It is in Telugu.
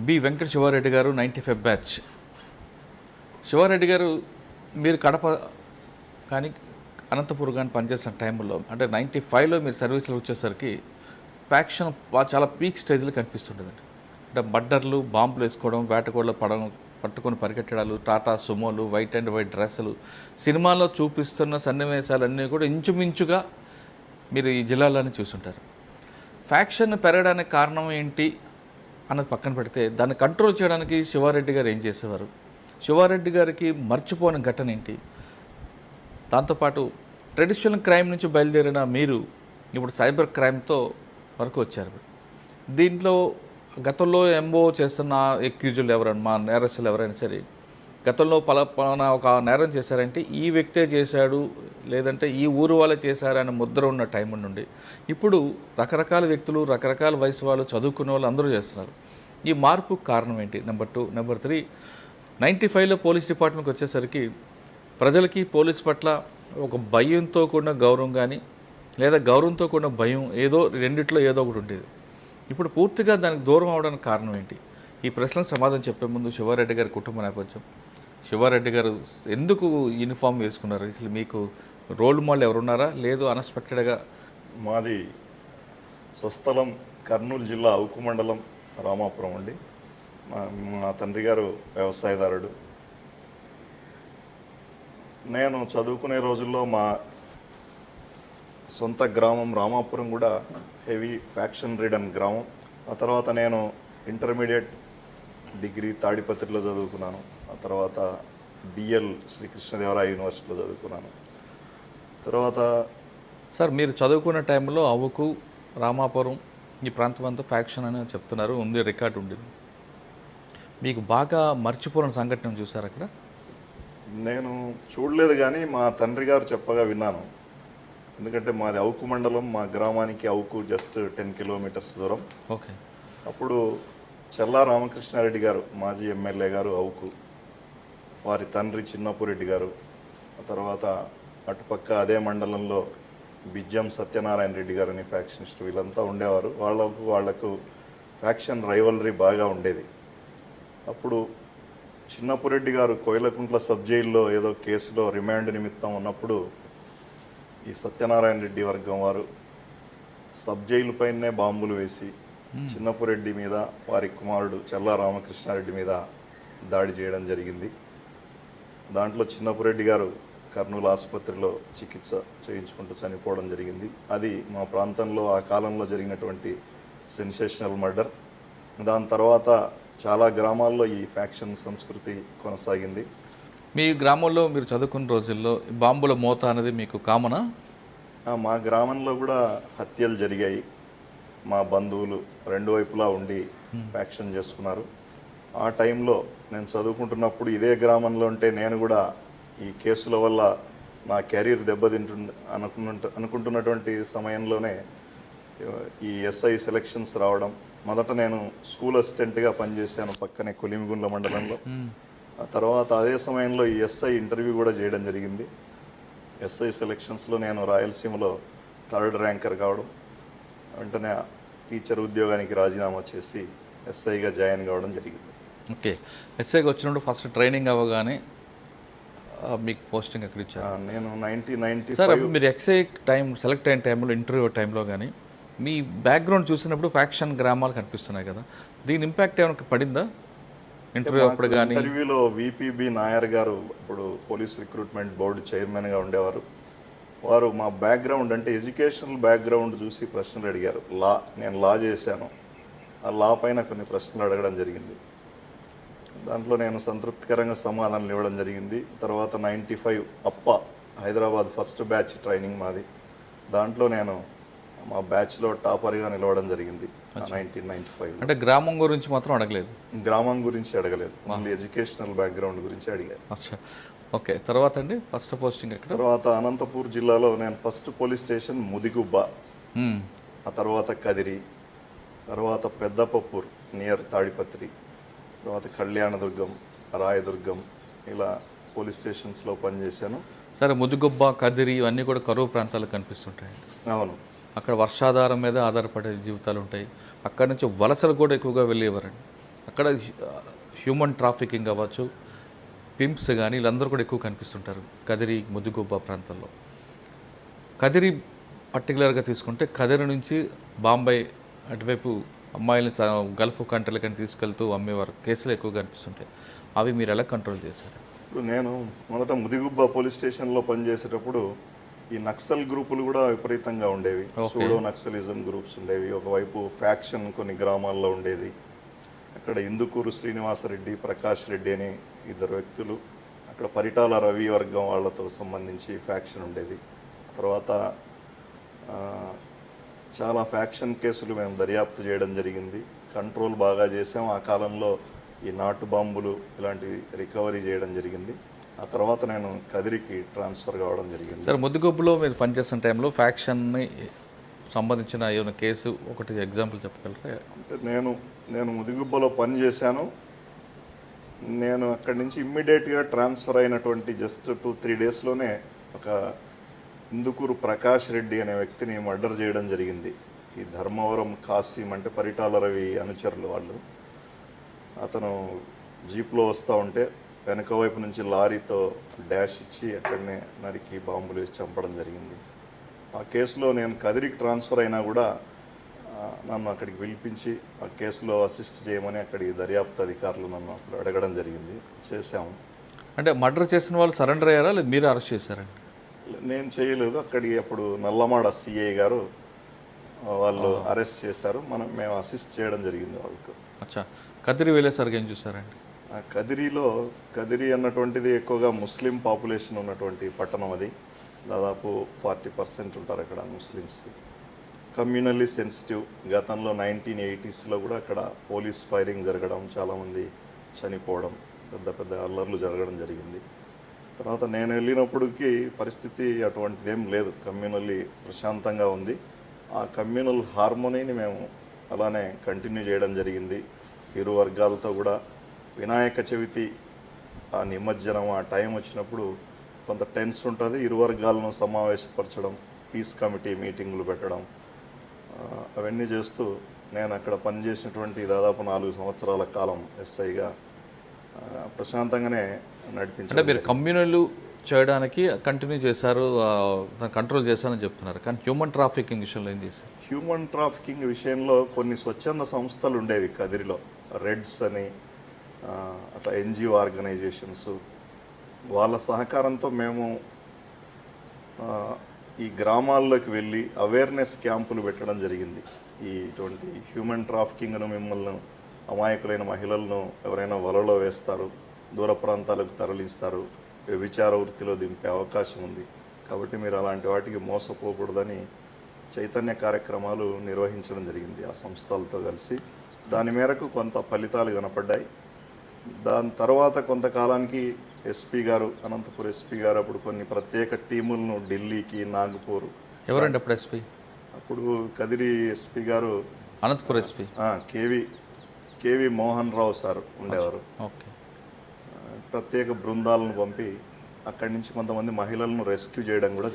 బి వెంకట శివారెడ్డి గారు నైంటీ ఫైవ్ బ్యాచ్. శివారెడ్డి గారు మీరు కడప కానీ అనంతపురం కానీ పనిచేసిన టైంలో అంటే నైంటీ ఫైవ్లో మీరు సర్వీస్లో వచ్చేసరికి ఫ్యాక్షన్ చాలా పీక్ స్టేజ్లో కనిపిస్తుంటుందండి అంటే బడ్డర్లు బాంబులు వేసుకోవడం వేటకోళ్ళ పడడం పట్టుకొని పరిగెట్టడాలు టాటా సుమోలు వైట్ అండ్ వైట్ డ్రెస్సులు సినిమాలో చూపిస్తున్న సన్నివేశాలన్నీ కూడా ఇంచుమించుగా మీరు ఈ జిల్లాలోనే చూసుంటారు. ఫ్యాక్షన్ పెరగడానికి కారణం ఏంటి? అన్నది పక్కన పెడితే దాన్ని కంట్రోల్ చేయడానికి శివారెడ్డి గారు ఏం చేసేవారు? శివారెడ్డి గారికి మర్చిపోని ఘటన ఏంటి? దాంతోపాటు ట్రెడిషనల్ క్రైమ్ నుంచి బయలుదేరిన మీరు ఇప్పుడు సైబర్ క్రైమ్తో వరకు వచ్చారు. దీంట్లో గతంలో ఎంఓ చేస్తున్న ఎక్యూజులు ఎవరైనా మా నేరస్తులు ఎవరైనా సరే గతంలో పల పలానా ఒక నేరం చేశారంటే ఈ వ్యక్తే చేశాడు లేదంటే ఈ ఊరు వాళ్ళే చేశారు అనే ముద్ర ఉన్న టైం నుండి ఇప్పుడు రకరకాల వ్యక్తులు రకరకాల వయసు వాళ్ళు చదువుకునే వాళ్ళు అందరూ చేస్తున్నారు. ఈ మార్పు కారణం ఏంటి? Number two number three ninety ఫైవ్లో పోలీస్ డిపార్ట్మెంట్కి వచ్చేసరికి ప్రజలకి పోలీస్ పట్ల ఒక భయంతో కూడిన గౌరవం కానీ లేదా గౌరవంతో కూడిన భయం ఏదో రెండిట్లో ఏదో ఒకటి ఉండేది. ఇప్పుడు పూర్తిగా దానికి దూరం అవడానికి కారణం ఏంటి? ఈ ప్రశ్నకు సమాధానం చెప్పే ముందు శివారెడ్డి గారి కుటుంబ నేపథ్యం. శివారెడ్డి గారు ఎందుకు యూనిఫామ్ వేసుకున్నారు? అసలు మీకు రోల్ మోడల్ ఎవరున్నారా? లేదు అన్ఎక్స్పెక్టెడ్గా మాది స్వస్థలం కర్నూలు జిల్లా ఉక్కు మండలం రామాపురం అండి. మా మా తండ్రి గారు వ్యవసాయదారుడు. నేను చదువుకునే రోజుల్లో మా సొంత గ్రామం రామాపురం కూడా హెవీ ఫ్యాక్షన్ రిడన్ గ్రామం. ఆ తర్వాత నేను ఇంటర్మీడియట్ డిగ్రీ తాడిపత్రిలో చదువుకున్నాను. ఆ తర్వాత బిఎల్ శ్రీకృష్ణదేవరాయ యూనివర్సిటీలో చదువుకున్నాను. తర్వాత సార్ మీరు చదువుకున్న టైంలో అవ్వకు రామాపురం ఈ ప్రాంతం అంతా ఫ్యాక్షన్ అని చెప్తున్నారు ఉంది రికార్డు ఉండేది మీకు బాగా మర్చిపోయిన సంఘటన చూసారు అక్కడ? నేను చూడలేదు కానీ మా తండ్రి గారు చెప్పగా విన్నాను. ఎందుకంటే మాది అవుకు మండలం మా గ్రామానికి అవుకు జస్ట్ టెన్ కిలోమీటర్స్ దూరం. ఓకే. అప్పుడు చెల్లా రామకృష్ణారెడ్డి గారు మాజీ ఎమ్మెల్యే గారు అవుకు వారి తండ్రి చిన్నపురెడ్డి గారు ఆ తర్వాత అటుపక్క అదే మండలంలో బిజ్జం సత్యనారాయణ రెడ్డి గారు అని ఫ్యాక్షనిస్ట్ వీళ్ళంతా ఉండేవారు. వాళ్ళకు వాళ్ళకు ఫ్యాక్షన్ రైవలరీ బాగా ఉండేది. అప్పుడు చిన్నపురెడ్డి గారు కోయిలకుంట్ల సబ్ జైల్లో ఏదో కేసులో రిమాండ్ నిమిత్తం ఉన్నప్పుడు ఈ సత్యనారాయణ రెడ్డి వర్గం వారు సబ్ జైలు పైనే బాంబులు వేసి చిన్నపురెడ్డి మీద వారి కుమారుడు చల్లా రామకృష్ణారెడ్డి మీద దాడి చేయడం జరిగింది. దాంట్లో చిన్నపురెడ్డి గారు కర్నూలు ఆసుపత్రిలో చికిత్స చేయించుకుంటూ చనిపోవడం జరిగింది. అది మా ప్రాంతంలో ఆ కాలంలో జరిగినటువంటి సెన్సేషనల్ మర్డర్. దాని తర్వాత చాలా గ్రామాల్లో ఈ ఫ్యాక్షన్ సంస్కృతి కొనసాగింది. మీ గ్రామంలో మీరు చదువుకున్న రోజుల్లో బాంబుల మోత అనేది మీకు కామనా? మా గ్రామంలో కూడా హత్యలు జరిగాయి. మా బంధువులు రెండు వైపులా ఉండి ఫ్యాక్షన్ చేసుకున్నారు. ఆ టైంలో నేను చదువుకుంటున్నప్పుడు ఇదే గ్రామంలో ఉంటే నేను కూడా ఈ కేసుల వల్ల నా కెరీర్ దెబ్బతింటుంది అనుకున్న అనుకుంటున్నటువంటి సమయంలోనే ఈ ఎస్ఐ సెలక్షన్స్ రావడం. మొదట నేను స్కూల్ అసిస్టెంట్గా పనిచేశాను పక్కనే కొలిమిగుండ్ల మండలంలో. ఆ తర్వాత అదే సమయంలో ఈ ఎస్ఐ ఇంటర్వ్యూ కూడా చేయడం జరిగింది. ఎస్ఐ సెలక్షన్స్లో నేను రాయలసీమలో థర్డ్ ర్యాంకర్ కావడం వెంటనే టీచర్ ఉద్యోగానికి రాజీనామా చేసి ఎస్ఐగా జాయిన్ కావడం జరిగింది. ఓకే. ఎస్ఐకి వచ్చినప్పుడు ఫస్ట్ ట్రైనింగ్ అవ్వగానే మీకు పోస్టింగ్ ఎక్కడ ఇచ్చారు? నేను నైన్టీన్ నైన్టీ సార్ మీరు ఎక్సై టైం సెలెక్ట్ అయిన టైంలో ఇంటర్వ్యూ టైంలో కానీ మీ బ్యాక్గ్రౌండ్ చూసినప్పుడు ఫ్యాక్షన్ గ్రామాలు కనిపిస్తున్నాయి కదా. దీని ఇంపాక్ట్ ఏమైనా పడిందా? ఇంటర్వ్యూ అప్పుడు కానీ ఇంటర్వ్యూలో విపిబి నాయర్ గారు అప్పుడు పోలీస్ రిక్రూట్మెంట్ బోర్డు చైర్మన్గా ఉండేవారు. వారు మా బ్యాక్గ్రౌండ్ అంటే ఎడ్యుకేషనల్ బ్యాక్గ్రౌండ్ చూసి ప్రశ్నలు అడిగారు. లా నేను లా చేశాను. ఆ లా పైన కొన్ని ప్రశ్నలు అడగడం జరిగింది. దాంట్లో నేను సంతృప్తికరంగా సమాధానాలు ఇవ్వడం జరిగింది. తర్వాత నైంటీ ఫైవ్ అప్ప హైదరాబాద్ ఫస్ట్ బ్యాచ్ ట్రైనింగ్ మాది. దాంట్లో నేను మా బ్యాచ్లో టాపర్గా నిలవడం జరిగింది. నైన్టీన్ నైంటీ ఫైవ్ అంటే గ్రామం గురించి మాత్రం అడగలేదు? గ్రామం గురించి అడగలేదు. ఓన్లీ ఎడ్యుకేషనల్ బ్యాక్గ్రౌండ్ గురించి అడిగారు. ఓకే తర్వాత అండి? ఫస్ట్ పోస్టింగ్ ఎక్కడ? తర్వాత అనంతపూర్ జిల్లాలో నేను ఫస్ట్ పోలీస్ స్టేషన్ ముదిగుబ్బ. ఆ తర్వాత కదిరి తర్వాత పెద్దపప్పూర్ నియర్ తాడిపత్రి. తర్వాత కళ్యాణదుర్గం రాయదుర్గం ఇలా పోలీస్ స్టేషన్స్లో పనిచేశాను. సరే ముదుగుబ్బ కదిరి ఇవన్నీ కూడా కరువు ప్రాంతాలు కనిపిస్తుంటాయి. అవును. అక్కడ వర్షాధారం మీద ఆధారపడే జీవితాలు ఉంటాయి. అక్కడి నుంచి వలసలు కూడా ఎక్కువగా వెళ్ళేవారండి. అక్కడ హ్యూమన్ ట్రాఫికింగ్ అవ్వచ్చు పింప్స్ కానీ వీళ్ళందరూ కూడా ఎక్కువ కనిపిస్తుంటారు కదిరి ముద్దుగుబ్బ ప్రాంతంలో. కదిరి పర్టికులర్గా తీసుకుంటే కదిరి నుంచి బాంబే అటువైపు అమ్మాయిలని గల్ఫ్ కంట్రీలకని తీసుకెళ్తూ అమ్మేవారు కేసులు ఎక్కువ కనిపిస్తుంటాయి అవి మీరు ఎలా కంట్రోల్ చేశారు? ఇప్పుడు నేను మొదట ముదిగుబ్బ పోలీస్ స్టేషన్లో పనిచేసేటప్పుడు ఈ నక్సల్ గ్రూపులు కూడా విపరీతంగా ఉండేవి. సూడో నక్సలిజం గ్రూప్స్ ఉండేవి. ఒకవైపు ఫ్యాక్షన్ కొన్ని గ్రామాల్లో ఉండేది. అక్కడ ఇందుకూరు శ్రీనివాసరెడ్డి ప్రకాష్ రెడ్డి అని ఇద్దరు వ్యక్తులు అక్కడ పరిటాల రవి వర్గం వాళ్ళతో సంబంధించి ఫ్యాక్షన్ ఉండేది. తర్వాత చాలా ఫ్యాక్షన్ కేసులు మేము దర్యాప్తు చేయడం జరిగింది. కంట్రోల్ బాగా చేసాం ఆ కాలంలో ఈ నాటు బాంబులు ఇలాంటివి రికవరీ చేయడం జరిగింది. ఆ తర్వాత నేను కదిరికి ట్రాన్స్ఫర్ కావడం జరిగింది. సార్ ముద్దుగుబ్బలో మీరు పనిచేస్తున్న టైంలో ఫ్యాక్షన్ని సంబంధించిన ఏమైనా కేసు ఒకటి ఎగ్జాంపుల్ చెప్పగలరా? అంటే నేను నేను ముదిగుబ్బలో పని చేశాను. నేను అక్కడి నుంచి ఇమ్మీడియట్గా ట్రాన్స్ఫర్ అయినటువంటి జస్ట్ టూ త్రీ డేస్లోనే ఒక ఇందుకూరు ప్రకాష్ రెడ్డి అనే వ్యక్తిని మర్డర్ చేయడం జరిగింది. ఈ ధర్మవరం కాసిం అంటే పరిటాల రవి అనుచరులు వాళ్ళు. అతను జీప్లో వస్తూ ఉంటే వెనక వైపు నుంచి లారీతో డ్యాష్ ఇచ్చి అక్కడనే నరికి బాంబులు వేసి చంపడం జరిగింది. ఆ కేసులో నేను కదిరికి ట్రాన్స్ఫర్ అయినా కూడా నన్ను అక్కడికి పిలిపించి ఆ కేసులో అసిస్ట్ చేయమని అక్కడికి దర్యాప్తు అధికారులు నన్ను అప్పుడు అడగడం జరిగింది. చేశాము. అంటే మర్డర్ చేసిన వాళ్ళు సరెండర్ అయ్యారా? లేదు మీరు అరెస్ట్ చేశారండి? నేను చేయలేదు. అక్కడికి అప్పుడు నల్లమాడ సిఐ గారు వాళ్ళు అరెస్ట్ చేశారు. మనం మేము అసిస్ట్ చేయడం జరిగింది వాళ్ళకు. అచ్చా. కదిరి వెళ్ళేసరికి ఏం చూసారండి ఆ కదిరిలో కదిరి అన్నటువంటిది ఎక్కువగా ముస్లిం పాపులేషన్ ఉన్నటువంటి పట్టణం అది. దాదాపు ఫార్టీ పర్సెంట్ ఉంటారు అక్కడ ముస్లిమ్స్. Communally sensitive. గతంలో నైన్టీన్ ఎయిటీస్లో కూడా అక్కడ పోలీస్ ఫైరింగ్ జరగడం చాలామంది చనిపోవడం పెద్ద పెద్ద అల్లర్లు జరగడం జరిగింది. తర్వాత నేను వెళ్ళినప్పటికీ పరిస్థితి అటువంటిది ఏం లేదు. కమ్యూనల్లీ ప్రశాంతంగా ఉంది. ఆ కమ్యూనల్ హార్మోనీని మేము అలానే కంటిన్యూ చేయడం జరిగింది. ఇరు వర్గాలతో కూడా వినాయక చవితి ఆ నిమజ్జనం ఆ టైం వచ్చినప్పుడు కొంత టెన్స్ ఉంటుంది. ఇరు వర్గాలను సమావేశపరచడం పీస్ కమిటీ మీటింగులు పెట్టడం అవన్నీ చేస్తూ నేను అక్కడ పనిచేసినటువంటి దాదాపు నాలుగు సంవత్సరాల కాలం ఎస్ఐగా ప్రశాంతంగానే అంటే నడిపించడం మీరు కమ్యూనల్ చేయడానికి కంటిన్యూ చేశారు కంట్రోల్ చేశారని చెప్తున్నారు. కానీ హ్యూమన్ ట్రాఫికింగ్ విషయంలో ఏం చేశారు? హ్యూమన్ ట్రాఫికింగ్ విషయంలో కొన్ని స్వచ్ఛంద సంస్థలు ఉండేవి కదిరిలో. రెడ్స్ అని అట్లా ఎన్జిఓ ఆర్గనైజేషన్స్. వాళ్ళ సహకారంతో మేము ఈ గ్రామాల్లోకి వెళ్ళి అవేర్నెస్ క్యాంపులు పెట్టడం జరిగింది. ఈ ఇటువంటి హ్యూమన్ ట్రాఫికింగ్ను మిమ్మల్ని అమాయకులైన మహిళలను ఎవరైనా వలలో వేస్తారు. దూర ప్రాంతాలకు తరలిస్తారు. వ్యభిచార వృత్తిలో దింపే అవకాశం ఉంది. కాబట్టి మీరు అలాంటి వాటికి మోసపోకూడదని చైతన్య కార్యక్రమాలు నిర్వహించడం జరిగింది ఆ సంస్థలతో కలిసి. దాని మేరకు కొంత ఫలితాలు కనపడ్డాయి. దాని తర్వాత కొంతకాలానికి ఎస్పీ గారు అనంతపూర్ ఎస్పీ గారు అప్పుడు కొన్ని ప్రత్యేక టీములను ఢిల్లీకి నాగపూర్ ఎవరండి అప్పుడు ఎస్పీ? అప్పుడు కదిరి ఎస్పీ గారు Anantapuram SP? KV KV Mohan Rao sir ఉండేవారు. ఓకే. ప్రత్యేక బృందాలను పంపి అక్కడి నుంచి కొంతమంది మహిళలను రెస్క్యూ చేయడం కూడా జరిగింది.